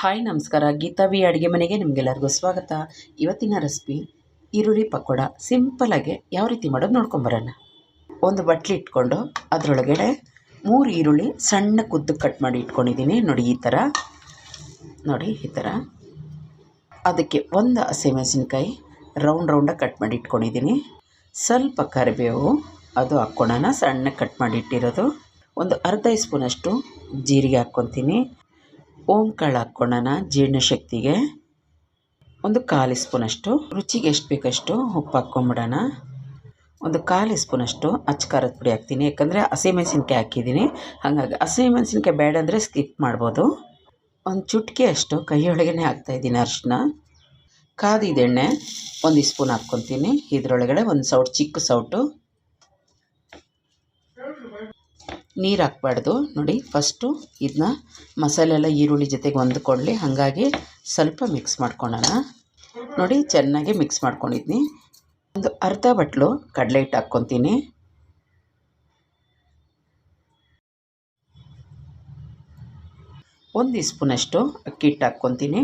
Hi, ನಮಸ್ಕಾರ. Geetha V ಅಡುಗೆ ಮನೆಗೆ ನಿಮಗೆಲ್ಲರಿಗೂ ಸ್ವಾಗತ. ಇವತ್ತಿನ ರೆಸಿಪಿ ಈರುಳ್ಳಿ ಪಕೋಡ. ಸಿಂಪಲಾಗಿ ಯಾವ ರೀತಿ ಮಾಡೋದು ನೋಡ್ಕೊಂಬರೋಣ ಒಂದು ಬಟ್ಲಿ ಇಟ್ಕೊಂಡು ಅದರೊಳಗಡೆ ಮೂರು ಈರುಳ್ಳಿ ಸಣ್ಣ ಕುದ್ದು ಕಟ್ ಮಾಡಿ ಇಟ್ಕೊಂಡಿದ್ದೀನಿ. ನೋಡಿ, ಈ ಥರ. ನೋಡಿ, ಈ ಥರ. ಅದಕ್ಕೆ ಒಂದು ಹಸಿಮೆಣಸಿನ್ಕಾಯಿ ರೌಂಡ್ ರೌಂಡಾಗಿ ಕಟ್ ಮಾಡಿ ಇಟ್ಕೊಂಡಿದ್ದೀನಿ. ಸ್ವಲ್ಪ ಕರಿಬೇವು, ಅದು ಹಾಕ್ಕೊಳ್ಳೋಣ ಸಣ್ಣ ಕಟ್ ಮಾಡಿ ಇಟ್ಟಿರೋದು. ಒಂದು ಅರ್ಧ ಸ್ಪೂನಷ್ಟು ಜೀರಿಗೆ ಹಾಕ್ಕೊತೀನಿ. ಓಂ ಕಾಳು ಹಾಕ್ಕೊಳ್ಳೋಣ ಜೀರ್ಣಶಕ್ತಿಗೆ ಒಂದು ಕಾಲು ಸ್ಪೂನಷ್ಟು. ರುಚಿಗೆ ಎಷ್ಟು ಬೇಕಷ್ಟು ಉಪ್ಪು ಹಾಕ್ಕೊಂಬಿಡೋಣ. ಒಂದು ಕಾಲು ಸ್ಪೂನಷ್ಟು ಅಚ್ಚ ಖಾರದ ಪುಡಿ ಹಾಕ್ತೀನಿ. ಯಾಕಂದರೆ ಹಸಿಮೆಣಸಿನ್ಕಾಯಿ ಹಾಕಿದ್ದೀನಿ. ಹಾಗಾಗಿ ಹಸಿಮೆಣಸಿನ್ಕಾಯಿ ಬೇಡ ಅಂದರೆ ಸ್ಕಿಪ್ ಮಾಡ್ಬೋದು. ಒಂದು ಚುಟ್ಕಿ ಅಷ್ಟು ಕೈಯೊಳಗೇ ಹಾಕ್ತಾಯಿದ್ದೀನಿ ಅರಿಶಿನ. ಕಾದಿದೆಣ್ಣೆ ಒಂದು ಸ್ಪೂನ್ ಹಾಕ್ಕೊತೀನಿ. ಇದರೊಳಗಡೆ ಒಂದು ಸೌಟ್ ಚಿಕ್ಕ ಸೌಟು. ನೀರು ಹಾಕ್ಬಾರ್ದು. ನೋಡಿ ಫಸ್ಟು ಇದನ್ನ ಮಸಾಲೆ ಎಲ್ಲ ಈರುಳ್ಳಿ ಜೊತೆಗೆ ಹೊಂದ್ಕೊಳ್ಳಿ. ಹಾಗಾಗಿ ಸ್ವಲ್ಪ ಮಿಕ್ಸ್ ಮಾಡ್ಕೊಳ್ಳೋಣ ನೋಡಿ, ಚೆನ್ನಾಗಿ ಮಿಕ್ಸ್ ಮಾಡ್ಕೊಂಡಿದ್ದೀನಿ ಒಂದು ಅರ್ಧ ಬಟ್ಲು ಕಡಲೆ ಹಿಟ್ಟು ಹಾಕ್ಕೊತೀನಿ. ಒಂದು ಸ್ಪೂನಷ್ಟು ಅಕ್ಕಿ ಹಿಟ್ಟು ಹಾಕ್ಕೊತೀನಿ.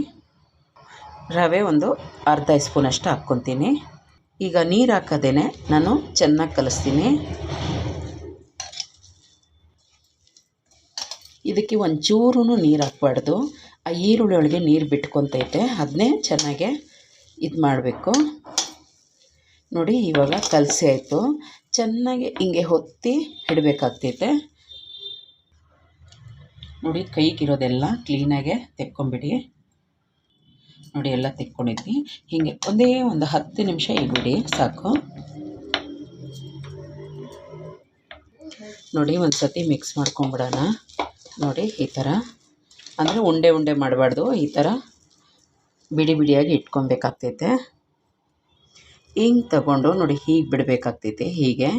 ರವೆ ಒಂದು ಅರ್ಧ ಸ್ಪೂನಷ್ಟು ಹಾಕ್ಕೊತೀನಿ. ಈಗ ನೀರು ಹಾಕೋದೇನೆ ನಾನು ಚೆನ್ನಾಗಿ ಕಲಿಸ್ತೀನಿ. ಇದಕ್ಕೆ ಒಂಚೂರು ನೀರು ಹಾಕ್ಬಾರ್ದು. ಆ ಈರುಳ್ಳಿ ಒಳಗೆ ನೀರು ಬಿಟ್ಕೊತೈತೆ ಅದನ್ನೇ ಚೆನ್ನಾಗೆ ಇದು ಮಾಡಬೇಕು. ನೋಡಿ, ಇವಾಗ ಕಲಸಿ ಆಯಿತು. ಚೆನ್ನಾಗಿ ಹಿಂಗೆ ಹೊತ್ತಿ ಇಡಬೇಕಾಗ್ತೈತೆ. ನೋಡಿ, ಕೈಗಿರೋದೆಲ್ಲ ಕ್ಲೀನಾಗೆ ತೆಕ್ಕೊಂಬಿಡಿ. ನೋಡಿ, ಎಲ್ಲ ತೆಕ್ಕೊಂಡಿದ್ವಿ. ಹೀಗೆ ಒಂದೇ ಒಂದು ಹತ್ತು ನಿಮಿಷ ಇಡ್ಬಿಡಿ, ಸಾಕು. ನೋಡಿ ಒಂದು ಸತಿ ಮಿಕ್ಸ್ ಮಾಡ್ಕೊಂಬಿಡೋಣ. ನೋಡಿ, ಈ ಥರ ಅಂದರೆ ಉಂಡೆ ಉಂಡೆ ಮಾಡಬಾರ್ದು, ಈ ಥರ ಬಿಡಿ ಬಿಡಿಯಾಗಿ ಇಟ್ಕೊಬೇಕಾಗ್ತೈತೆ. ಹಿಂಗೆ ತಗೊಂಡು ನೋಡಿ, ಹೀಗೆ ಬಿಡಬೇಕಾಗ್ತೈತೆ, ಹೀಗೆ.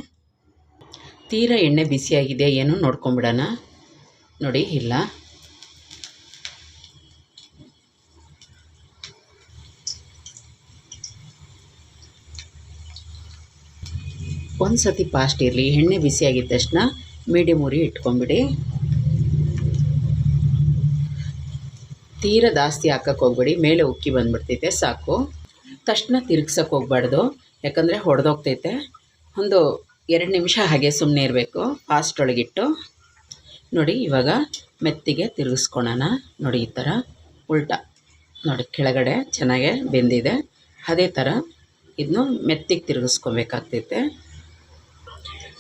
ತೀರಾ ಎಣ್ಣೆ ಬಿಸಿಯಾಗಿದೆ ಏನು ನೋಡ್ಕೊಂಬಿಡೋಣ. ನೋಡಿ, ಇಲ್ಲ. ಒಂದು ಸತಿ ಪಾಸ್ಟ್ ಇರಲಿ, ಎಣ್ಣೆ ಬಿಸಿಯಾಗಿದ್ದ ತಕ್ಷಣ ಮೀಡಿಯಮ್ ಉರಿ ಇಟ್ಕೊಂಬಿಡಿ. ತೀರ ಜಾಸ್ತಿ ಹಾಕಕ್ಕೆ ಹೋಗ್ಬೇಡಿ, ಮೇಲೆ ಉಕ್ಕಿ ಬಂದುಬಿಡ್ತೈತೆ, ಸಾಕು. ತಕ್ಷಣ ತಿರುಗ್ಸಕ್ಕೆ ಹೋಗ್ಬಾರ್ದು, ಯಾಕಂದರೆ ಹೊಡೆದೋಗ್ತೈತೆ. ಒಂದು ಎರಡು ನಿಮಿಷ ಹಾಗೆ ಸುಮ್ಮನೆ ಇರಬೇಕು ಫಾಸ್ಟ್ ಒಳಗಿಟ್ಟು. ನೋಡಿ, ಇವಾಗ ಮೆತ್ತಿಗೆ ತಿರುಗಿಸ್ಕೊಳೋಣ. ನೋಡಿ, ಈ ಥರ ಉಲ್ಟಾ. ನೋಡಿ, ಕೆಳಗಡೆ ಚೆನ್ನಾಗೆ ಬೆಂದಿದೆ. ಅದೇ ಥರ ಇದನ್ನು ಮೆತ್ತಿಗೆ ತಿರುಗಿಸ್ಕೊಬೇಕಾಗ್ತೈತೆ.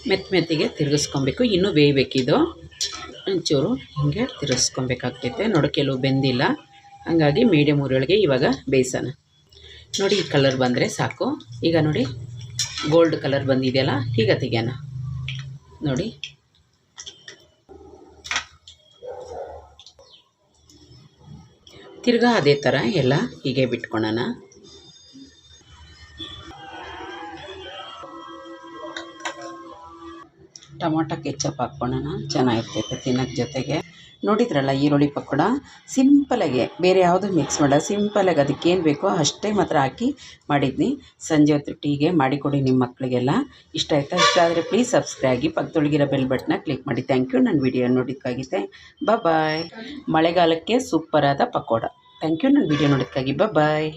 ಮೆತ್ತ ಮೆತ್ತಿಗೆ ತಿರುಗಿಸ್ಕೊಬೇಕು. ಇನ್ನೂ ಬೇಯಬೇಕಿದು. ಒಂಚೂರು ಹಿಂಗೆ ತಿರುಗಿಸ್ಕೊಬೇಕಾಗ್ತೈತೆ. ನೋಡಿ, ಕೆಲವು ಬೆಂದಿಲ್ಲ. ಹಾಗಾಗಿ ಮೀಡಿಯಮ್ ಉರಿಯೊಳಗೆ ಇವಾಗ ಬೇಯಿಸೋಣ. ನೋಡಿ, ಈ ಕಲರ್ ಬಂದರೆ ಸಾಕು. ಈಗ ನೋಡಿ ಗೋಲ್ಡ್ ಕಲರ್ ಬಂದಿದೆಯಲ್ಲ, ಈಗ ತೆಗಿಯೋಣ. ನೋಡಿ. ತಿರ್ಗಾ ಅದೇ ಥರ ಎಲ್ಲ ಹೀಗೆ ಬಿಟ್ಕೊಳೋಣ. ಟೊಮೊಟೊ ಕೆಚ್ಚಪ್ ಹಾಕ್ಕೊಳ್ಳೋಣ ಚೆನ್ನಾಗಿರ್ತೈತೆ ತಿನ್ನೋಕ್ಕೆ ಜೊತೆಗೆ. ನೋಡಿದ್ರಲ್ಲ ಈರುಳ್ಳಿ ಪಕೋಡ? ಸಿಂಪಲಾಗೆ ಬೇರೆ ಯಾವುದು ಮಿಕ್ಸ್ ಮಾಡೋ ಸಿಂಪಲಾಗಿ ಅದಕ್ಕೇನು ಬೇಕೋ ಅಷ್ಟೇ ಮಾತ್ರ ಹಾಕಿ ಮಾಡಿದ್ನಿ. ಸಂಜೆ ಹೊತ್ತು ಟೀಗೆ ಮಾಡಿಕೊಡಿ ನಿಮ್ಮ ಮಕ್ಕಳಿಗೆಲ್ಲ ಇಷ್ಟ ಆಯಿತಾ? ಇಷ್ಟ ಆದರೆ ಪ್ಲೀಸ್ ಸಬ್ಸ್ಕ್ರೈಬ್ ಆಗಿ ಪಕ್ಕದೊಳಗಿರೋ ಬೆಲ್ ಬಟ್ನ ಕ್ಲಿಕ್ ಮಾಡಿ. ಥ್ಯಾಂಕ್ ಯು ನನ್ನ ವಿಡಿಯೋ ನೋಡಿದ್ದಕ್ಕಾಗಿದೆ ಬಾಯ್ ಮಳೆಗಾಲಕ್ಕೆ ಸೂಪರಾದ ಪಕೋಡ. ಥ್ಯಾಂಕ್ ಯು ನನ್ನ ವಿಡಿಯೋ ನೋಡೋದಕ್ಕಾಗಿ ಬಾಯ್